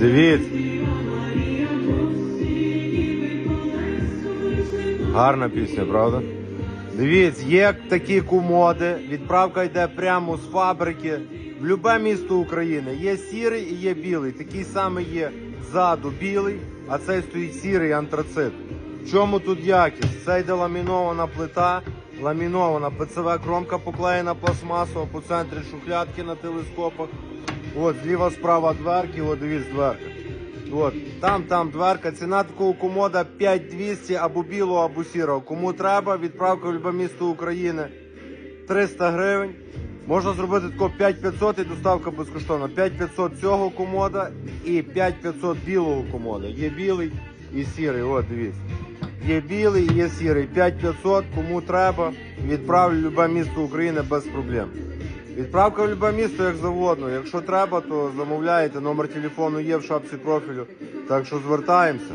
Дивіться. Гарна пісня, правда? Дивіться, є такі комоди, відправка йде прямо з фабрики в любе місто України. Є сірий і є білий. Такий самий є ззаду білий, а цей стоїть сірий антрацит. В чому тут якість? Це йде ламінована плита, ламінована ПЦВ кромка поклеєна пластмасово по центрі шухлядки на телескопах. От, зліва справа дверки, от дивіться дверка. От, там, там дверка. Ціна такого комода 5200 або білого, або сірого. Кому треба, відправка в любе місто України 300 гривень. Можна зробити тако 5500 і доставка безкоштовна. 5500 цього комода і 5500 білого комода. Є білий і сірий. От, дивіться. Є білий є сірий. 5500, кому треба, відправлю в любе місто України без проблем. Відправка в любе місто як завгодно. Якщо треба, то замовляєте. Номер телефону є в шапці профілю. Так що звертаємося.